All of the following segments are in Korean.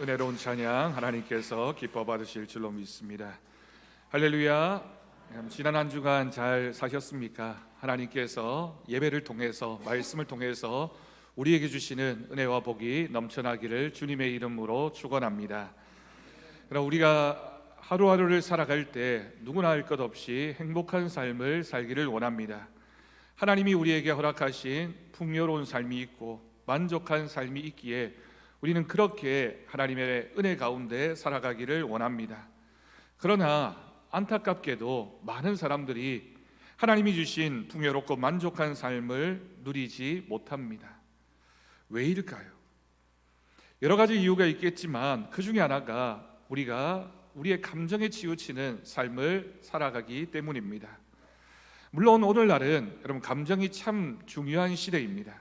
은혜로운 찬양 하나님께서 기뻐 받으실 줄로 믿습니다. 할렐루야. 지난 한 주간 잘 사셨습니까? 하나님께서 예배를 통해서 말씀을 통해서 우리에게 주시는 은혜와 복이 넘쳐나기를 주님의 이름으로 축원합니다. 그럼 우리가 하루하루를 살아갈 때 누구나 할 것 없이 행복한 삶을 살기를 원합니다. 하나님이 우리에게 허락하신 풍요로운 삶이 있고 만족한 삶이 있기에 우리는 그렇게 하나님의 은혜 가운데 살아가기를 원합니다. 그러나 안타깝게도 많은 사람들이 하나님이 주신 풍요롭고 만족한 삶을 누리지 못합니다. 왜일까요? 여러 가지 이유가 있겠지만 그 중에 하나가 우리가 우리의 감정에 치우치는 삶을 살아가기 때문입니다. 물론 오늘날은 여러분 감정이 참 중요한 시대입니다.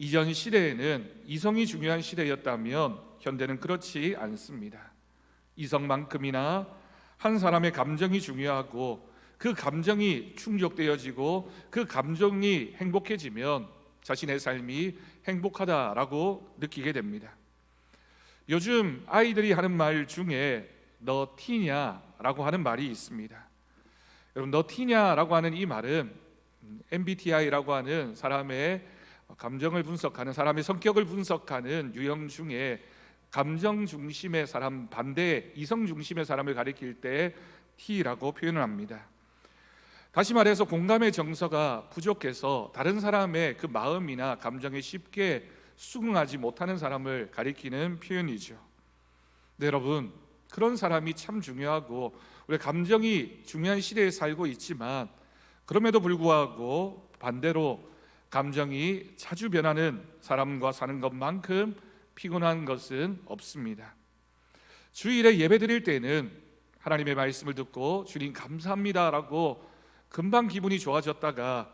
이전 시대에는 이성이 중요한 시대였다면 현대는 그렇지 않습니다. 이성만큼이나 한 사람의 감정이 중요하고 그 감정이 충족되어지고 그 감정이 행복해지면 자신의 삶이 행복하다라고 느끼게 됩니다. 요즘 아이들이 하는 말 중에 너 티냐라고 하는 말이 있습니다. 여러분 너 티냐라고 하는 이 말은 MBTI라고 하는 사람의 감정을 분석하는 사람의 성격을 분석하는 유형 중에 감정 중심의 사람 반대 이성 중심의 사람을 가리킬 때 T라고 표현을 합니다. 다시 말해서 공감의 정서가 부족해서 다른 사람의 그 마음이나 감정에 쉽게 수긍하지 못하는 사람을 가리키는 표현이죠. 네, 여러분 그런 사람이 참 중요하고 우리 감정이 중요한 시대에 살고 있지만 그럼에도 불구하고 반대로 감정이 자주 변하는 사람과 사는 것만큼 피곤한 것은 없습니다. 주일에 예배 드릴 때는 하나님의 말씀을 듣고 주님 감사합니다라고 금방 기분이 좋아졌다가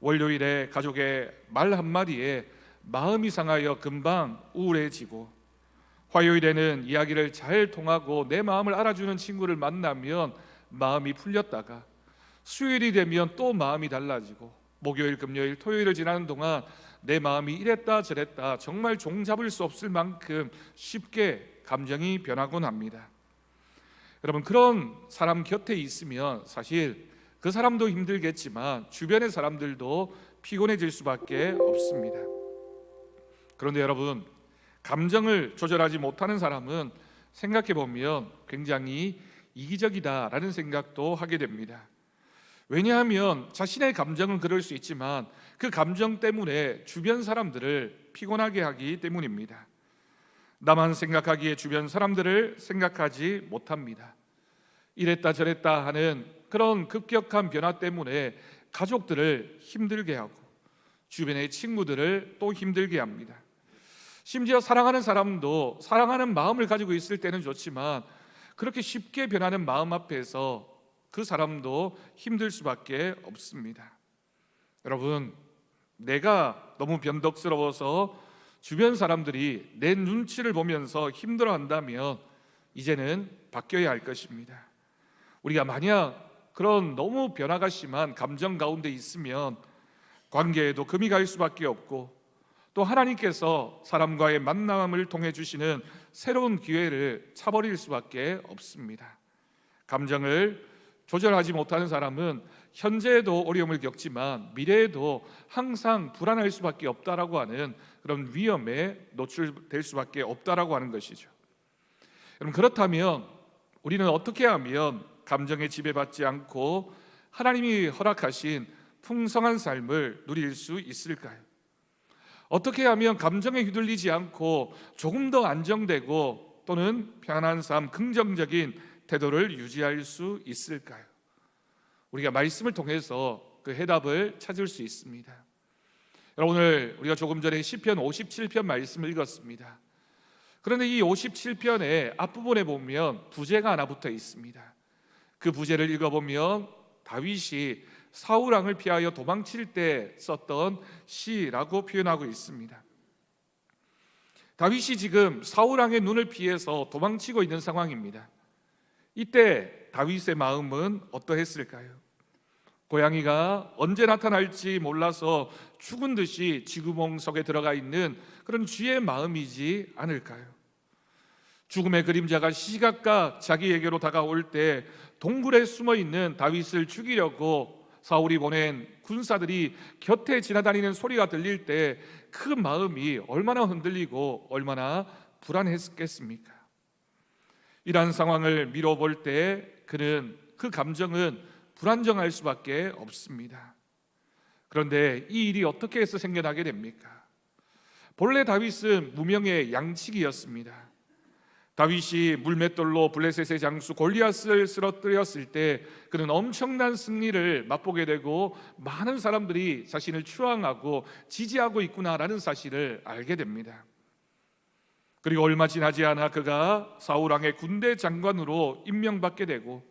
월요일에 가족의 말 한마디에 마음이 상하여 금방 우울해지고 화요일에는 이야기를 잘 통하고 내 마음을 알아주는 친구를 만나면 마음이 풀렸다가 수요일이 되면 또 마음이 달라지고 목요일, 금요일, 토요일을 지나는 동안 내 마음이 이랬다 저랬다 정말 종잡을 수 없을 만큼 쉽게 감정이 변하곤 합니다. 여러분 그런 사람 곁에 있으면 사실 그 사람도 힘들겠지만 주변의 사람들도 피곤해질 수밖에 없습니다. 그런데 여러분 감정을 조절하지 못하는 사람은 생각해 보면 굉장히 이기적이다라는 생각도 하게 됩니다. 왜냐하면 자신의 감정은 그럴 수 있지만 그 감정 때문에 주변 사람들을 피곤하게 하기 때문입니다. 나만 생각하기에 주변 사람들을 생각하지 못합니다. 이랬다 저랬다 하는 그런 급격한 변화 때문에 가족들을 힘들게 하고 주변의 친구들을 또 힘들게 합니다. 심지어 사랑하는 사람도 사랑하는 마음을 가지고 있을 때는 좋지만 그렇게 쉽게 변하는 마음 앞에서 그 사람도 힘들 수밖에 없습니다. 여러분, 내가 너무 변덕스러워서 주변 사람들이 내 눈치를 보면서 힘들어 한다면 이제는 바뀌어야 할 것입니다. 우리가 만약 그런 너무 변화가 심한 감정 가운데 있으면 관계에도 금이 갈 수밖에 없고 또 하나님께서 사람과의 만남을 통해 주시는 새로운 기회를 차버릴 수밖에 없습니다. 감정을 조절하지 못하는 사람은 현재에도 어려움을 겪지만 미래에도 항상 불안할 수밖에 없다라고 하는 그런 위험에 노출될 수밖에 없다라고 하는 것이죠. 여러분 그렇다면 우리는 어떻게 하면 감정에 지배받지 않고 하나님이 허락하신 풍성한 삶을 누릴 수 있을까요? 어떻게 하면 감정에 휘둘리지 않고 조금 더 안정되고 또는 편안한 삶, 긍정적인 태도를 유지할 수 있을까요? 우리가 말씀을 통해서 그 해답을 찾을 수 있습니다. 여러분 오늘 우리가 조금 전에 시편 57편 말씀을 읽었습니다. 그런데 이 57편의 앞부분에 보면 부제가 하나 붙어 있습니다. 그 부제를 읽어보면 다윗이 사울 왕을 피하여 도망칠 때 썼던 시라고 표현하고 있습니다. 다윗이 지금 사울 왕의 눈을 피해서 도망치고 있는 상황입니다. 이때 다윗의 마음은 어떠했을까요? 고양이가 언제 나타날지 몰라서 죽은 듯이 지구멍 속에 들어가 있는 그런 쥐의 마음이지 않을까요? 죽음의 그림자가 시시각각 자기에게로 다가올 때 동굴에 숨어 있는 다윗을 죽이려고 사울이 보낸 군사들이 곁에 지나다니는 소리가 들릴 때 그 마음이 얼마나 흔들리고 얼마나 불안했겠습니까? 이러한 상황을 미뤄볼 때 그는 그 감정은 불안정할 수밖에 없습니다. 그런데 이 일이 어떻게 해서 생겨나게 됩니까? 본래 다윗은 무명의 양치기였습니다. 다윗이 물맷돌로 블레셋의 장수 골리앗을 쓰러뜨렸을 때 그는 엄청난 승리를 맛보게 되고 많은 사람들이 자신을 추앙하고 지지하고 있구나라는 사실을 알게 됩니다. 그리고 얼마 지나지 않아 그가 사울 왕의 군대 장관으로 임명받게 되고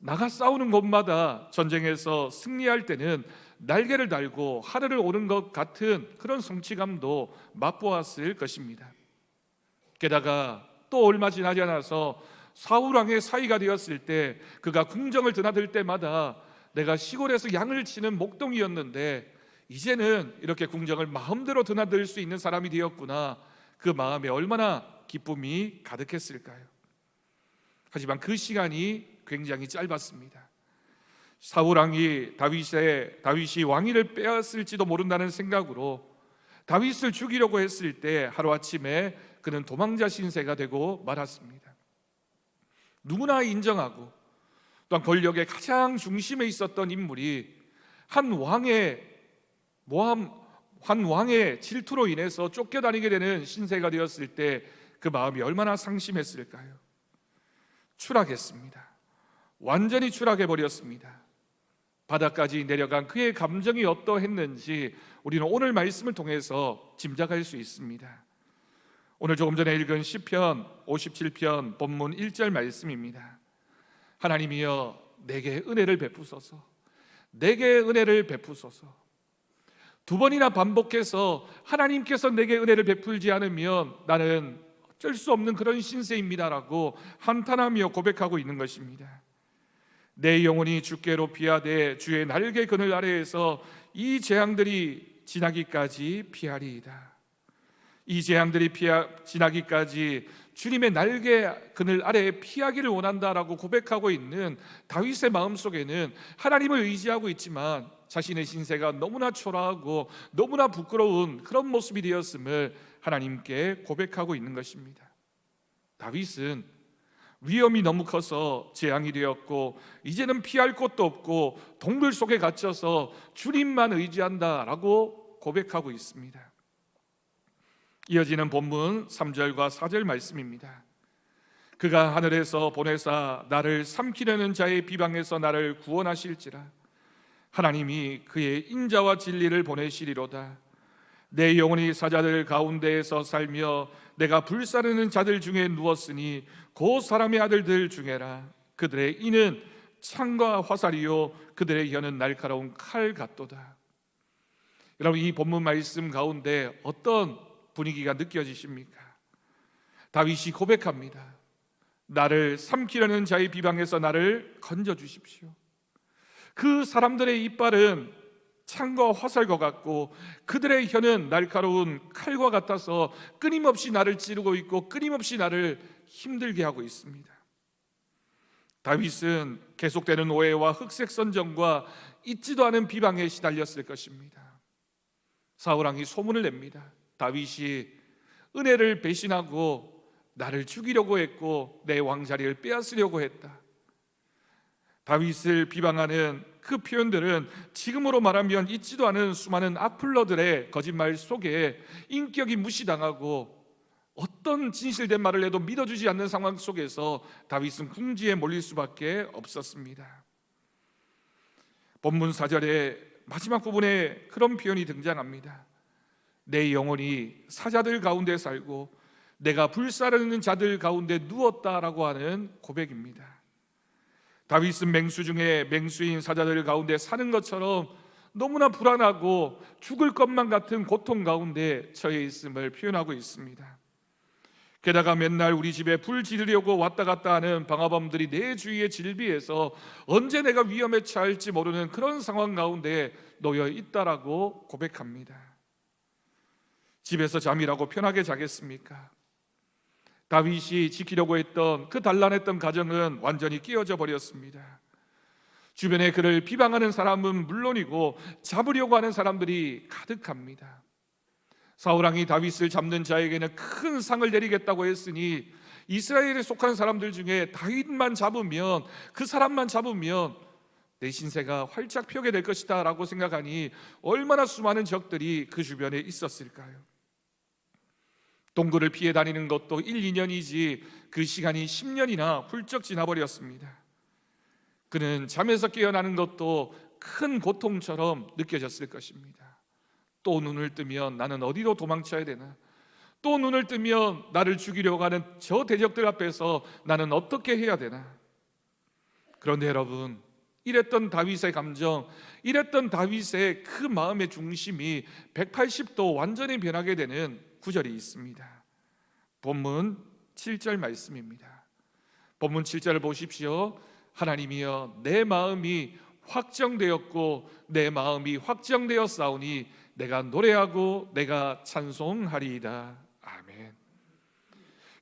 나가 싸우는 곳마다 전쟁에서 승리할 때는 날개를 달고 하늘을 오는 것 같은 그런 성취감도 맛보았을 것입니다. 게다가 또 얼마 지나지 않아서 사울 왕의 사이가 되었을 때 그가 궁정을 드나들 때마다 내가 시골에서 양을 치는 목동이었는데 이제는 이렇게 궁정을 마음대로 드나들 수 있는 사람이 되었구나. 그 마음에 얼마나 기쁨이 가득했을까요? 하지만 그 시간이 굉장히 짧았습니다. 사울 왕이 다윗의 다윗이 왕위를 빼앗을지도 모른다는 생각으로 다윗을 죽이려고 했을 때 하루 아침에 그는 도망자 신세가 되고 말았습니다. 누구나 인정하고 또한 권력의 가장 중심에 있었던 인물이 한 왕의 모함 한 왕의 질투로 인해서 쫓겨다니게 되는 신세가 되었을 때 그 마음이 얼마나 상심했을까요? 추락했습니다. 완전히 추락해 버렸습니다. 바닥까지 내려간 그의 감정이 어떠했는지 우리는 오늘 말씀을 통해서 짐작할 수 있습니다. 오늘 조금 전에 읽은 시편 57편 본문 1절 말씀입니다. 하나님이여 내게 은혜를 베푸소서. 내게 은혜를 베푸소서. 두 번이나 반복해서 하나님께서 내게 은혜를 베풀지 않으면 나는 어쩔 수 없는 그런 신세입니다라고 한탄하며 고백하고 있는 것입니다. 내 영혼이 주께로 피하되 주의 날개 그늘 아래에서 이 재앙들이 지나기까지 피하리이다. 이 재앙들이 피하, 지나기까지 주님의 날개 그늘 아래에 피하기를 원한다라고 고백하고 있는 다윗의 마음 속에는 하나님을 의지하고 있지만 자신의 신세가 너무나 초라하고 너무나 부끄러운 그런 모습이 되었음을 하나님께 고백하고 있는 것입니다. 다윗은 위험이 너무 커서 재앙이 되었고 이제는 피할 곳도 없고 동굴 속에 갇혀서 주님만 의지한다라고 고백하고 있습니다. 이어지는 본문 3절과 4절 말씀입니다. 그가 하늘에서 보내사 나를 삼키려는 자의 비방에서 나를 구원하실지라 하나님이 그의 인자와 진리를 보내시리로다 내 영혼이 사자들 가운데에서 살며 내가 불사르는 자들 중에 누웠으니 그 사람의 아들들 중에라 그들의 이는 창과 화살이요 그들의 혀는 날카로운 칼 같도다 여러분 이 본문 말씀 가운데 어떤 분위기가 느껴지십니까? 다윗이 고백합니다. 나를 삼키려는 자의 비방에서 나를 건져 주십시오. 그 사람들의 이빨은 창과 화살과 같고 그들의 혀는 날카로운 칼과 같아서 끊임없이 나를 찌르고 있고 끊임없이 나를 힘들게 하고 있습니다. 다윗은 계속되는 오해와 흑색 선정과 잊지도 않은 비방에 시달렸을 것입니다. 사울 왕이 소문을 냅니다. 다윗이 은혜를 배신하고 나를 죽이려고 했고 내 왕자리를 빼앗으려고 했다. 다윗을 비방하는 그 표현들은 지금으로 말하면 잊지도 않은 수많은 악플러들의 거짓말 속에 인격이 무시당하고 어떤 진실된 말을 해도 믿어주지 않는 상황 속에서 다윗은 궁지에 몰릴 수밖에 없었습니다. 본문 4절의 마지막 부분에 그런 표현이 등장합니다. 내 영혼이 사자들 가운데 살고 내가 불사르는 자들 가운데 누웠다라고 하는 고백입니다. 다윗은 맹수 중에 맹수인 사자들 가운데 사는 것처럼 너무나 불안하고 죽을 것만 같은 고통 가운데 처해 있음을 표현하고 있습니다. 게다가 맨날 우리 집에 불 지르려고 왔다 갔다 하는 방화범들이 내 주위에 질비해서 언제 내가 위험에 처할지 모르는 그런 상황 가운데 놓여 있다라고 고백합니다. 집에서 잠이라고 편하게 자겠습니까? 다윗이 지키려고 했던 그 단란했던 가정은 완전히 깨어져 버렸습니다. 주변에 그를 비방하는 사람은 물론이고 잡으려고 하는 사람들이 가득합니다. 사울왕이 다윗을 잡는 자에게는 큰 상을 내리겠다고 했으니 이스라엘에 속한 사람들 중에 다윗만 잡으면 그 사람만 잡으면 내 신세가 활짝 펴게 될 것이다라고 생각하니 얼마나 수많은 적들이 그 주변에 있었을까요? 동굴을 피해 다니는 것도 1, 2년이지 그 시간이 10년이나 훌쩍 지나버렸습니다. 그는 잠에서 깨어나는 것도 큰 고통처럼 느껴졌을 것입니다. 또 눈을 뜨면 나는 어디로 도망쳐야 되나? 또 눈을 뜨면 나를 죽이려고 하는 저 대적들 앞에서 나는 어떻게 해야 되나? 그런데 여러분, 이랬던 다윗의 감정, 이랬던 다윗의 그 마음의 중심이 180도 완전히 변하게 되는 구절이 있습니다. 본문 7절 말씀입니다. 본문 7절을 보십시오. 하나님이여 내 마음이 확정되었고 내 마음이 확정되었사오니 내가 노래하고 내가 찬송하리이다. 아멘.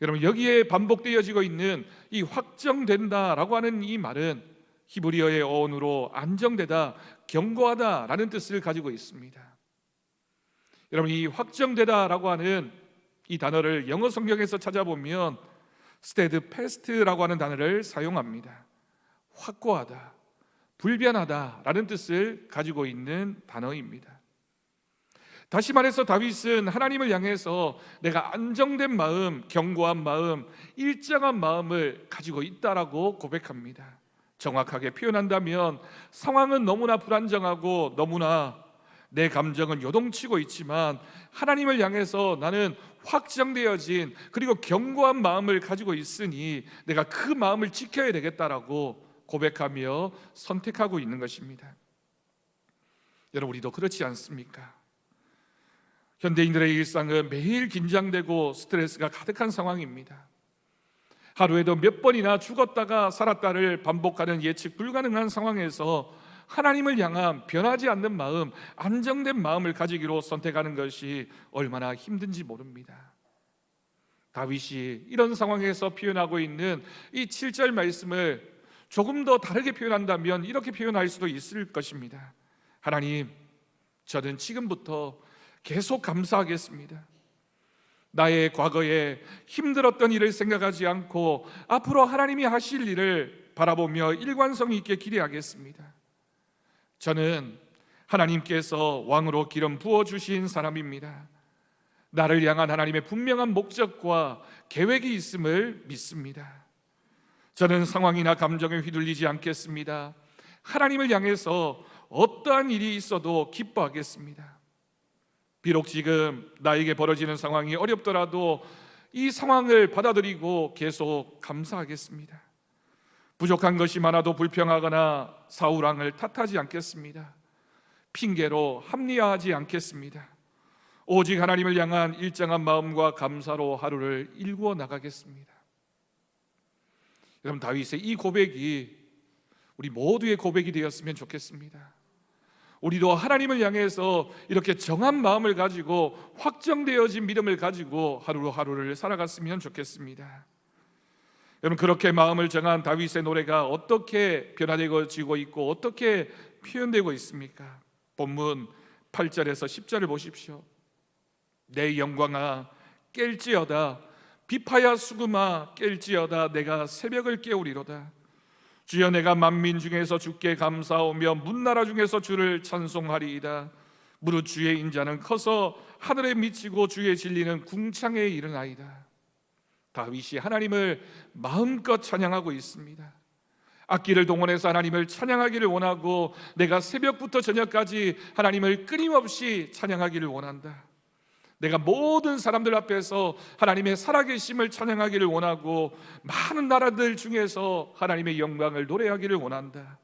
여러분 여기에 반복되어지고 있는 이 확정된다라고 하는 이 말은 히브리어의 어원으로 안정되다, 견고하다라는 뜻을 가지고 있습니다. 여러분 이 확정되다라고 하는 이 단어를 영어 성경에서 찾아보면 steadfast라고 하는 단어를 사용합니다. 확고하다, 불변하다라는 뜻을 가지고 있는 단어입니다. 다시 말해서 다윗은 하나님을 향해서 내가 안정된 마음, 견고한 마음, 일정한 마음을 가지고 있다라고 고백합니다. 정확하게 표현한다면 상황은 너무나 불안정하고 너무나 내 감정은 요동치고 있지만 하나님을 향해서 나는 확정되어진 그리고 견고한 마음을 가지고 있으니 내가 그 마음을 지켜야 되겠다라고 고백하며 선택하고 있는 것입니다. 여러분 우리도 그렇지 않습니까? 현대인들의 일상은 매일 긴장되고 스트레스가 가득한 상황입니다. 하루에도 몇 번이나 죽었다가 살았다를 반복하는 예측 불가능한 상황에서 하나님을 향한 변하지 않는 마음, 안정된 마음을 가지기로 선택하는 것이 얼마나 힘든지 모릅니다. 다윗이 이런 상황에서 표현하고 있는 이 7절 말씀을 조금 더 다르게 표현한다면 이렇게 표현할 수도 있을 것입니다. 하나님, 저는 지금부터 계속 감사하겠습니다. 나의 과거에 힘들었던 일을 생각하지 않고 앞으로 하나님이 하실 일을 바라보며 일관성 있게 기대하겠습니다. 저는 하나님께서 왕으로 기름 부어 주신 사람입니다. 나를 향한 하나님의 분명한 목적과 계획이 있음을 믿습니다. 저는 상황이나 감정에 휘둘리지 않겠습니다. 하나님을 향해서 어떠한 일이 있어도 기뻐하겠습니다. 비록 지금 나에게 벌어지는 상황이 어렵더라도 이 상황을 받아들이고 계속 감사하겠습니다. 부족한 것이 많아도 불평하거나 사울 왕을 탓하지 않겠습니다. 핑계로 합리화하지 않겠습니다. 오직 하나님을 향한 일정한 마음과 감사로 하루를 일구어 나가겠습니다. 여러분 다윗의 이 고백이 우리 모두의 고백이 되었으면 좋겠습니다. 우리도 하나님을 향해서 이렇게 정한 마음을 가지고 확정되어진 믿음을 가지고 하루하루를 살아갔으면 좋겠습니다. 여러분 그렇게 마음을 정한 다윗의 노래가 어떻게 변화되어지고 있고 어떻게 표현되고 있습니까? 본문 8절에서 10절을 보십시오. 내 영광아 깰지어다. 비파야 수금아 깰지어다. 내가 새벽을 깨우리로다. 주여 내가 만민 중에서 주께 감사하며 문나라 중에서 주를 찬송하리이다. 무릇 주의 인자는 커서 하늘에 미치고 주의 진리는 궁창에 이르나이다 다윗이 하나님을 마음껏 찬양하고 있습니다 악기를 동원해서 하나님을 찬양하기를 원하고 내가 새벽부터 저녁까지 하나님을 끊임없이 찬양하기를 원한다 내가 모든 사람들 앞에서 하나님의 살아계심을 찬양하기를 원하고 많은 나라들 중에서 하나님의 영광을 노래하기를 원한다.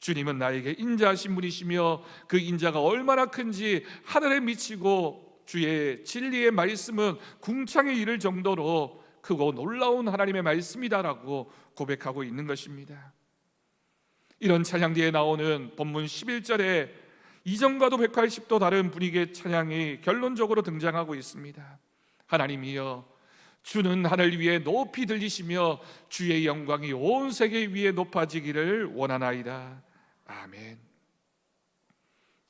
주님은 나에게 인자하신 분이시며 그 인자가 얼마나 큰지 하늘에 미치고 주의 진리의 말씀은 궁창에 이를 정도로 크고 놀라운 하나님의 말씀이다라고 고백하고 있는 것입니다. 이런 찬양 뒤에 나오는 본문 11절에 이전과도 180도 다른 분위기의 찬양이 결론적으로 등장하고 있습니다. 하나님이여 주는 하늘 위에 높이 들리시며 주의 영광이 온 세계 위에 높아지기를 원하나이다. 아멘.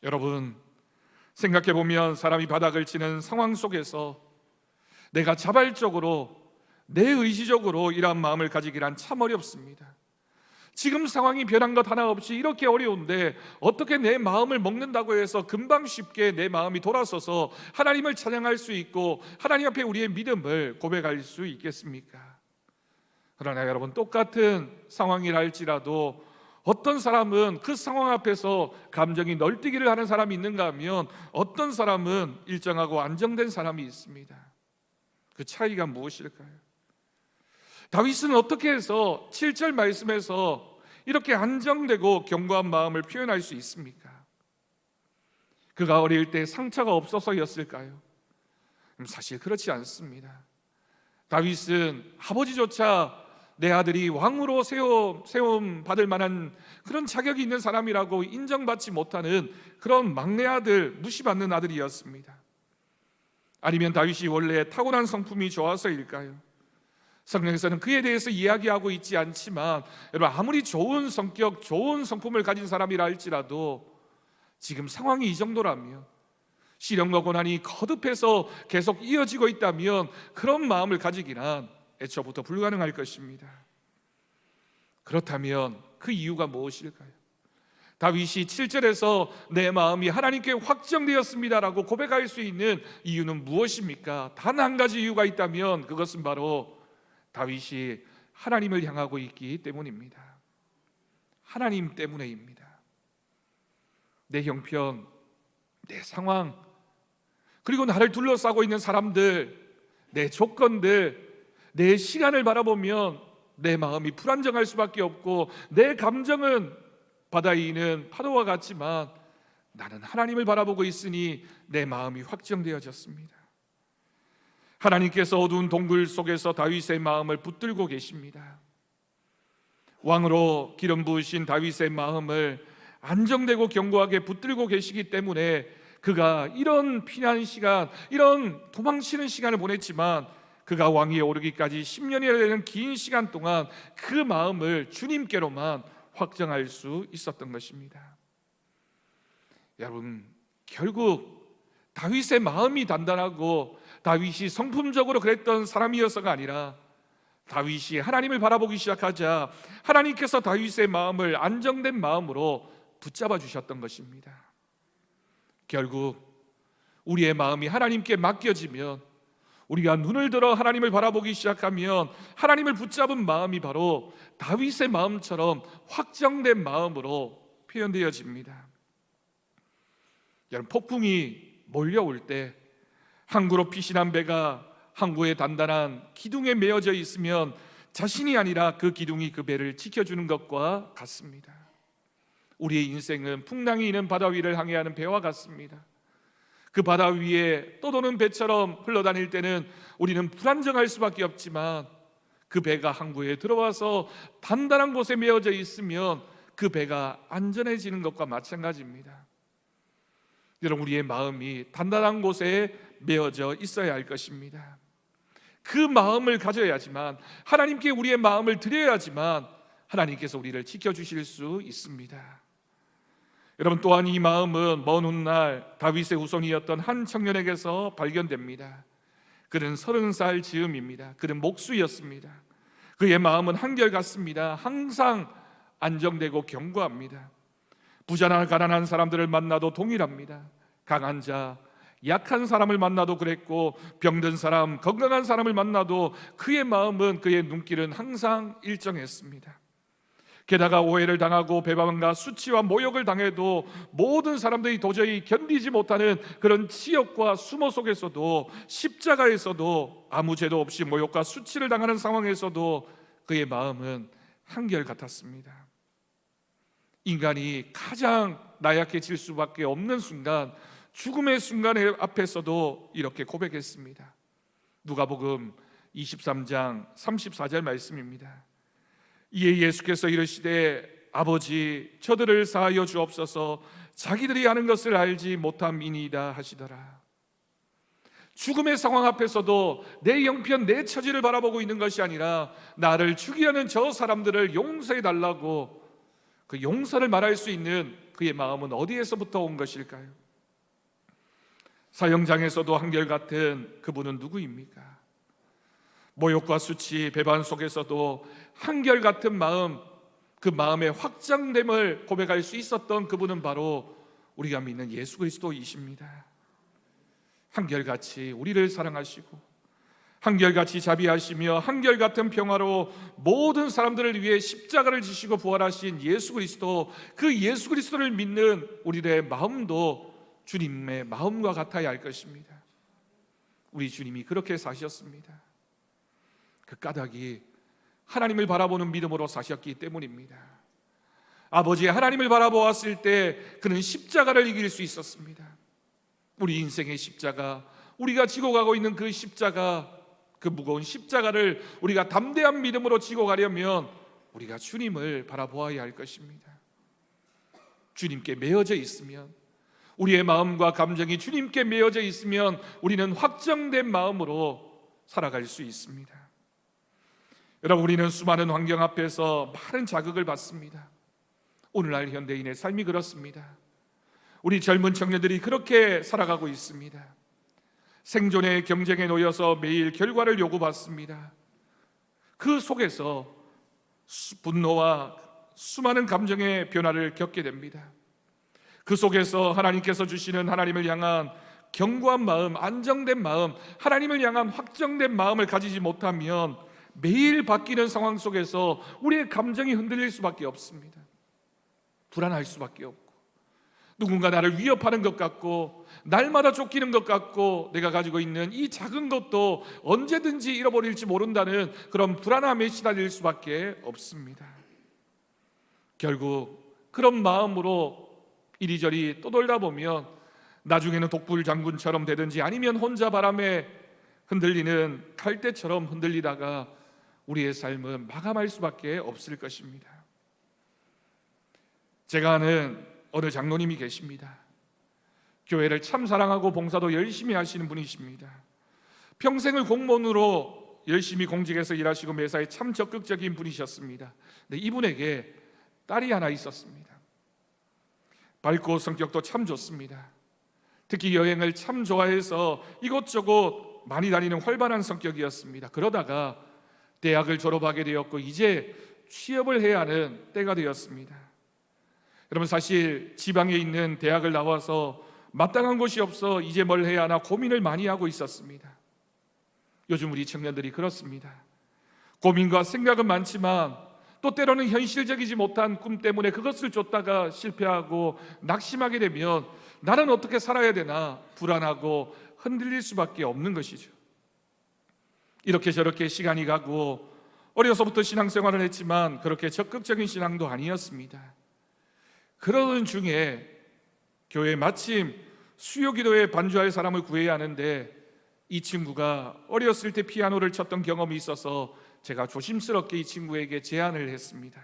여러분 생각해 보면 사람이 바닥을 치는 상황 속에서 내가 자발적으로 내 의지적으로 이러한 마음을 가지기란 참 어렵습니다. 지금 상황이 변한 것 하나 없이 이렇게 어려운데 어떻게 내 마음을 먹는다고 해서 금방 쉽게 내 마음이 돌아서서 하나님을 찬양할 수 있고 하나님 앞에 우리의 믿음을 고백할 수 있겠습니까? 그러나 여러분 똑같은 상황이라 할지라도 어떤 사람은 그 상황 앞에서 감정이 널뛰기를 하는 사람이 있는가 하면 어떤 사람은 일정하고 안정된 사람이 있습니다. 그 차이가 무엇일까요? 다윗은 어떻게 해서 7절 말씀에서 이렇게 안정되고 견고한 마음을 표현할 수 있습니까? 그가 어릴 때 상처가 없어서였을까요? 음, 사실 그렇지 않습니다. 다윗은 아버지조차 내 아들이 왕으로 세움, 세움 받을 만한 그런 자격이 있는 사람이라고 인정받지 못하는 그런 막내 아들, 무시받는 아들이었습니다. 아니면 다윗이 원래 타고난 성품이 좋아서일까요? 성경에서는 그에 대해서 이야기하고 있지 않지만 여러분 아무리 좋은 성격, 좋은 성품을 가진 사람이라 할지라도 지금 상황이 이 정도라면 시련과 고난이 거듭해서 계속 이어지고 있다면 그런 마음을 가지기란 애초부터 불가능할 것입니다. 그렇다면 그 이유가 무엇일까요? 다윗이 7절에서 내 마음이 하나님께 확정되었습니다라고 고백할 수 있는 이유는 무엇입니까? 단 한 가지 이유가 있다면 그것은 바로 다윗이 하나님을 향하고 있기 때문입니다. 하나님 때문에입니다. 내 형편, 내 상황, 그리고 나를 둘러싸고 있는 사람들, 내 조건들, 내 시간을 바라보면 내 마음이 불안정할 수밖에 없고 내 감정은 바다에 있는 파도와 같지만 나는 하나님을 바라보고 있으니 내 마음이 확정되어졌습니다. 하나님께서 어두운 동굴 속에서 다윗의 마음을 붙들고 계십니다. 왕으로 기름 부으신 다윗의 마음을 안정되고 견고하게 붙들고 계시기 때문에 그가 이런 피난 시간, 이런 도망치는 시간을 보냈지만 그가 왕위에 오르기까지 10년이나 되는 긴 시간 동안 그 마음을 주님께로만 확정할 수 있었던 것입니다. 여러분, 결국 다윗의 마음이 단단하고 다윗이 성품적으로 그랬던 사람이어서가 아니라 다윗이 하나님을 바라보기 시작하자 하나님께서 다윗의 마음을 안정된 마음으로 붙잡아 주셨던 것입니다. 결국 우리의 마음이 하나님께 맡겨지면 우리가 눈을 들어 하나님을 바라보기 시작하면 하나님을 붙잡은 마음이 바로 다윗의 마음처럼 확정된 마음으로 표현되어집니다. 여러분 폭풍이 몰려올 때 항구로 피신한 배가 항구에 단단한 기둥에 매어져 있으면 자신이 아니라 그 기둥이 그 배를 지켜주는 것과 같습니다. 우리의 인생은 풍랑이 있는 바다 위를 항해하는 배와 같습니다. 그 바다 위에 떠도는 배처럼 흘러다닐 때는 우리는 불안정할 수밖에 없지만 그 배가 항구에 들어와서 단단한 곳에 메어져 있으면 그 배가 안전해지는 것과 마찬가지입니다. 여러분 우리의 마음이 단단한 곳에 메어져 있어야 할 것입니다. 그 마음을 가져야지만 하나님께 우리의 마음을 드려야지만 하나님께서 우리를 지켜 주실 수 있습니다. 여러분 또한 이 마음은 먼 훗날 다윗의 후손이었던 한 청년에게서 발견됩니다. 그는 서른 살 즈음입니다. 그는 목수였습니다. 그의 마음은 한결 같습니다. 항상 안정되고 견고합니다. 부자나 가난한 사람들을 만나도 동일합니다. 강한 자, 약한 사람을 만나도 그랬고 병든 사람, 건강한 사람을 만나도 그의 마음은 그의 눈길은 항상 일정했습니다. 게다가 오해를 당하고 배반과 수치와 모욕을 당해도 모든 사람들이 도저히 견디지 못하는 그런 치욕과 수모 속에서도 십자가에서도 아무 죄도 없이 모욕과 수치를 당하는 상황에서도 그의 마음은 한결 같았습니다. 인간이 가장 나약해질 수밖에 없는 순간 죽음의 순간에 앞에서도 이렇게 고백했습니다. 누가복음 23장 34절 말씀입니다. 이에 예수께서 이르시되 아버지 저들을 사하여 주옵소서 자기들이 하는 것을 알지 못함이니이다 하시더라 죽음의 상황 앞에서도 내 형편, 내 처지를 바라보고 있는 것이 아니라 나를 죽이려는 저 사람들을 용서해 달라고 그 용서를 말할 수 있는 그의 마음은 어디에서부터 온 것일까요? 사형장에서도 한결같은 그분은 누구입니까? 모욕과 수치, 배반 속에서도 한결같은 마음, 그 마음의 확장됨을 고백할 수 있었던 그분은 바로 우리가 믿는 예수 그리스도이십니다. 한결같이 우리를 사랑하시고 한결같이 자비하시며 한결같은 평화로 모든 사람들을 위해 십자가를 지시고 부활하신 예수 그리스도 그 예수 그리스도를 믿는 우리의 마음도 주님의 마음과 같아야 할 것입니다. 우리 주님이 그렇게 사셨습니다. 그 까닭이 하나님을 바라보는 믿음으로 사셨기 때문입니다. 아버지 하나님을 바라보았을 때 그는 십자가를 이길 수 있었습니다. 우리 인생의 십자가, 우리가 지고 가고 있는 그 십자가, 그 무거운 십자가를 우리가 담대한 믿음으로 지고 가려면 우리가 주님을 바라보아야 할 것입니다. 주님께 매어져 있으면 우리의 마음과 감정이 주님께 매어져 있으면 우리는 확정된 마음으로 살아갈 수 있습니다. 여러분 우리는 수많은 환경 앞에서 많은 자극을 받습니다. 오늘날 현대인의 삶이 그렇습니다. 우리 젊은 청년들이 그렇게 살아가고 있습니다. 생존의 경쟁에 놓여서 매일 결과를 요구받습니다. 그 속에서 수- 분노와 수많은 감정의 변화를 겪게 됩니다. 그 속에서 하나님께서 주시는 하나님을 향한 견고한 마음, 안정된 마음, 하나님을 향한 확정된 마음을 가지지 못하면 매일 바뀌는 상황 속에서 우리의 감정이 흔들릴 수밖에 없습니다. 불안할 수밖에 없고 누군가 나를 위협하는 것 같고 날마다 쫓기는 것 같고 내가 가지고 있는 이 작은 것도 언제든지 잃어버릴지 모른다는 그런 불안함에 시달릴 수밖에 없습니다. 결국 그런 마음으로 이리저리 떠돌다 보면 나중에는 독불 장군처럼 되든지 아니면 혼자 바람에 흔들리는 갈대처럼 흔들리다가 우리의 삶은 마감할 수밖에 없을 것입니다. 제가 아는 어느 장로님이 계십니다. 교회를 참 사랑하고 봉사도 열심히 하시는 분이십니다. 평생을 공무원으로 열심히 공직에서 일하시고 매사에 참 적극적인 분이셨습니다. 근데 이분에게 딸이 하나 있었습니다. 밝고 성격도 참 좋습니다. 특히 여행을 참 좋아해서 이곳저곳 많이 다니는 활발한 성격이었습니다. 그러다가 대학을 졸업하게 되었고 이제 취업을 해야 하는 때가 되었습니다. 여러분 사실 지방에 있는 대학을 나와서 마땅한 곳이 없어 이제 뭘 해야 하나 고민을 많이 하고 있었습니다. 요즘 우리 청년들이 그렇습니다. 고민과 생각은 많지만 또 때로는 현실적이지 못한 꿈 때문에 그것을 쫓다가 실패하고 낙심하게 되면 나는 어떻게 살아야 되나 불안하고 흔들릴 수밖에 없는 것이죠. 이렇게 저렇게 시간이 가고 어려서부터 신앙생활을 했지만 그렇게 적극적인 신앙도 아니었습니다. 그러던 중에 교회 마침 수요 기도에 반주할 사람을 구해야 하는데 이 친구가 어렸을 때 피아노를 쳤던 경험이 있어서 제가 조심스럽게 이 친구에게 제안을 했습니다.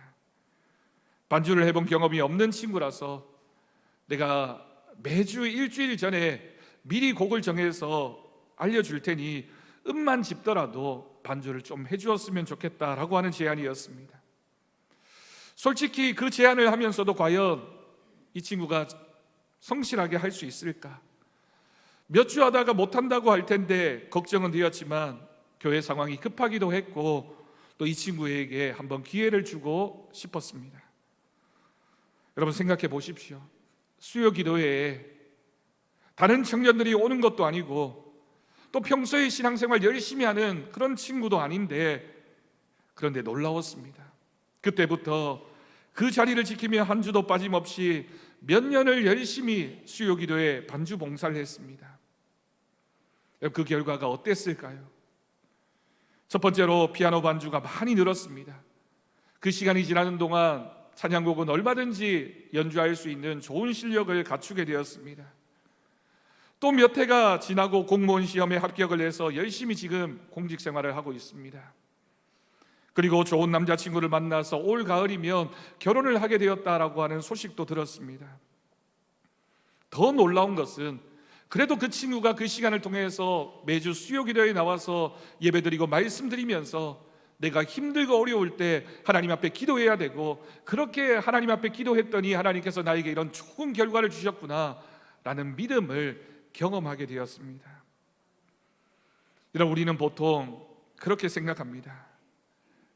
반주를 해본 경험이 없는 친구라서 내가 매주 일주일 전에 미리 곡을 정해서 알려줄 테니 음만 짚더라도 반주를 좀 해주었으면 좋겠다라고 하는 제안이었습니다. 솔직히 그 제안을 하면서도 과연 이 친구가 성실하게 할 수 있을까? 몇 주 하다가 못한다고 할 텐데 걱정은 되었지만 교회 상황이 급하기도 했고 또 이 친구에게 한번 기회를 주고 싶었습니다. 여러분 생각해 보십시오. 수요 기도회에 다른 청년들이 오는 것도 아니고 또 평소에 신앙생활 열심히 하는 그런 친구도 아닌데 그런데 놀라웠습니다. 그때부터 그 자리를 지키며 한 주도 빠짐없이 몇 년을 열심히 수요 기도에 반주 봉사를 했습니다. 그 결과가 어땠을까요? 첫 번째로 피아노 반주가 많이 늘었습니다. 그 시간이 지나는 동안 찬양곡은 얼마든지 연주할 수 있는 좋은 실력을 갖추게 되었습니다. 또 몇 해가 지나고 공무원 시험에 합격을 해서 열심히 지금 공직 생활을 하고 있습니다. 그리고 좋은 남자친구를 만나서 올 가을이면 결혼을 하게 되었다라고 하는 소식도 들었습니다. 더 놀라운 것은 그래도 그 친구가 그 시간을 통해서 매주 수요 기도에 나와서 예배드리고 말씀드리면서 내가 힘들고 어려울 때 하나님 앞에 기도해야 되고 그렇게 하나님 앞에 기도했더니 하나님께서 나에게 이런 좋은 결과를 주셨구나 라는 믿음을 경험하게 되었습니다. 이런 우리는 보통 그렇게 생각합니다.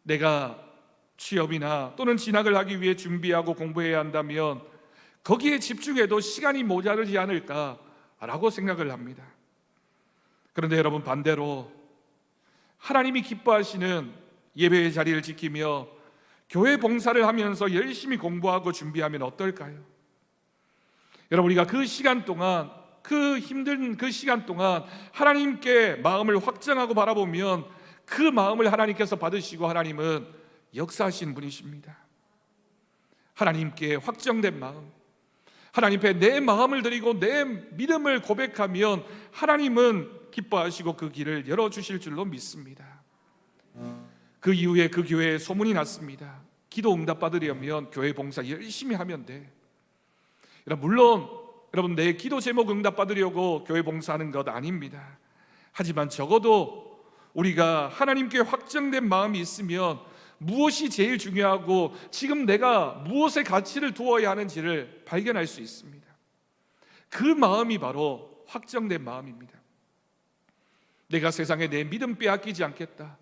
내가 취업이나 또는 진학을 하기 위해 준비하고 공부해야 한다면 거기에 집중해도 시간이 모자르지 않을까라고 생각을 합니다. 그런데 여러분 반대로 하나님이 기뻐하시는 예배의 자리를 지키며 교회 봉사를 하면서 열심히 공부하고 준비하면 어떨까요? 여러분 우리가 그 시간 동안 그 힘든 그 시간 동안 하나님께 마음을 확정하고 바라보면 그 마음을 하나님께서 받으시고 하나님은 역사하신 분이십니다. 하나님께 확정된 마음, 하나님 앞에 내 마음을 드리고 내 믿음을 고백하면 하나님은 기뻐하시고 그 길을 열어 주실 줄로 믿습니다. 그 이후에 그 교회에 소문이 났습니다. 기도 응답 받으려면 교회 봉사 열심히 하면 돼. 물론 여러분 내 기도 제목 응답 받으려고 교회 봉사하는 것 아닙니다. 하지만 적어도 우리가 하나님께 확정된 마음이 있으면 무엇이 제일 중요하고 지금 내가 무엇에 가치를 두어야 하는지를 발견할 수 있습니다. 그 마음이 바로 확정된 마음입니다. 내가 세상에 내 믿음 빼앗기지 않겠다.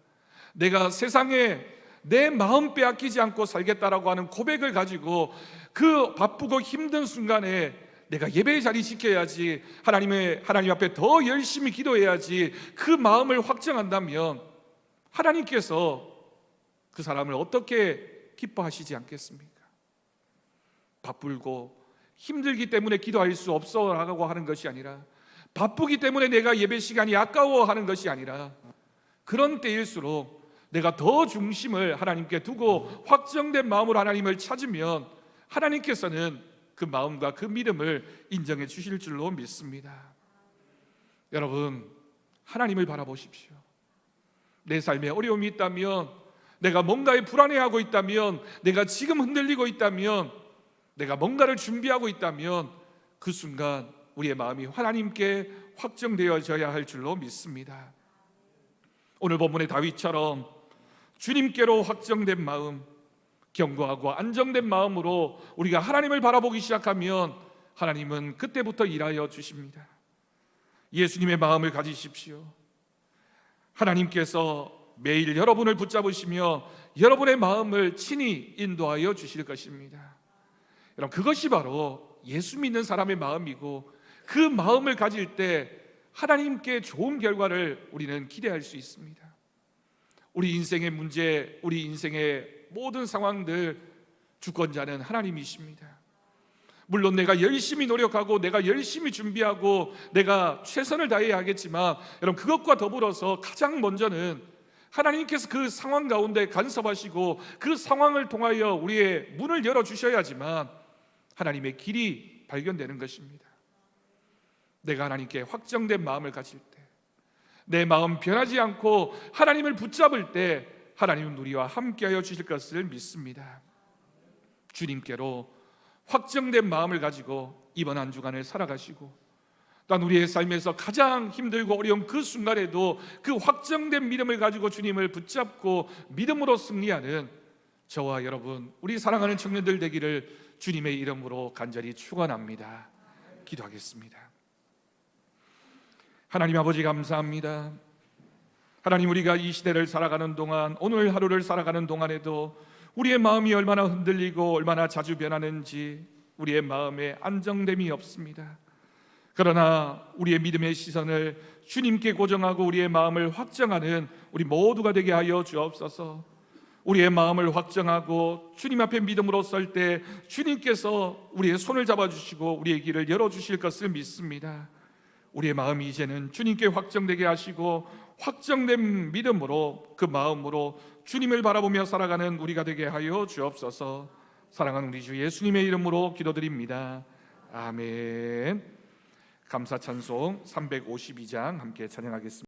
내가 세상에 내 마음 빼앗기지 않고 살겠다라고 하는 고백을 가지고 그 바쁘고 힘든 순간에 내가 예배의 자리 지켜야지 하나님의 하나님 앞에 더 열심히 기도해야지 그 마음을 확정한다면 하나님께서 그 사람을 어떻게 기뻐하시지 않겠습니까? 바쁘고 힘들기 때문에 기도할 수 없어 라고 하는 것이 아니라 바쁘기 때문에 내가 예배 시간이 아까워 하는 것이 아니라 그런 때일수록 내가 더 중심을 하나님께 두고 확정된 마음으로 하나님을 찾으면 하나님께서는 그 마음과 그 믿음을 인정해 주실 줄로 믿습니다. 여러분, 하나님을 바라보십시오. 내 삶에 어려움이 있다면, 내가 뭔가에 불안해하고 있다면, 내가 지금 흔들리고 있다면, 내가 뭔가를 준비하고 있다면, 그 순간 우리의 마음이 하나님께 확정되어져야 할 줄로 믿습니다. 오늘 본문의 다윗처럼 주님께로 확정된 마음, 견고하고 안정된 마음으로 우리가 하나님을 바라보기 시작하면 하나님은 그때부터 일하여 주십니다. 예수님의 마음을 가지십시오. 하나님께서 매일 여러분을 붙잡으시며 여러분의 마음을 친히 인도하여 주실 것입니다. 여러분 그것이 바로 예수 믿는 사람의 마음이고 그 마음을 가질 때 하나님께 좋은 결과를 우리는 기대할 수 있습니다. 우리 인생의 문제, 우리 인생의 모든 상황들 주권자는 하나님이십니다. 물론 내가 열심히 노력하고 내가 열심히 준비하고 내가 최선을 다해야 하겠지만 여러분 그것과 더불어서 가장 먼저는 하나님께서 그 상황 가운데 간섭하시고 그 상황을 통하여 우리의 문을 열어 주셔야지만 하나님의 길이 발견되는 것입니다. 내가 하나님께 확정된 마음을 가질 때, 내 마음 변하지 않고 하나님을 붙잡을 때 하나님은 우리와 함께하여 주실 것을 믿습니다. 주님께로 확정된 마음을 가지고 이번 한 주간을 살아가시고 또한 우리의 삶에서 가장 힘들고 어려운 그 순간에도 그 확정된 믿음을 가지고 주님을 붙잡고 믿음으로 승리하는 저와 여러분 우리 사랑하는 청년들 되기를 주님의 이름으로 간절히 축원합니다. 기도하겠습니다. 하나님 아버지 감사합니다. 하나님 우리가 이 시대를 살아가는 동안 오늘 하루를 살아가는 동안에도 우리의 마음이 얼마나 흔들리고 얼마나 자주 변하는지 우리의 마음에 안정됨이 없습니다. 그러나 우리의 믿음의 시선을 주님께 고정하고 우리의 마음을 확정하는 우리 모두가 되게 하여 주옵소서. 우리의 마음을 확정하고 주님 앞에 믿음으로 설 때 주님께서 우리의 손을 잡아 주시고 우리의 길을 열어 주실 것을 믿습니다. 우리의 마음이 이제는 주님께 확정되게 하시고 확정된 믿음으로 그 마음으로 주님을 바라보며 살아가는 우리가 되게 하여 주옵소서. 사랑하는 우리 주 예수님의 이름으로 기도드립니다. 아멘. 감사 찬송 352장 함께 찬양하겠습니다.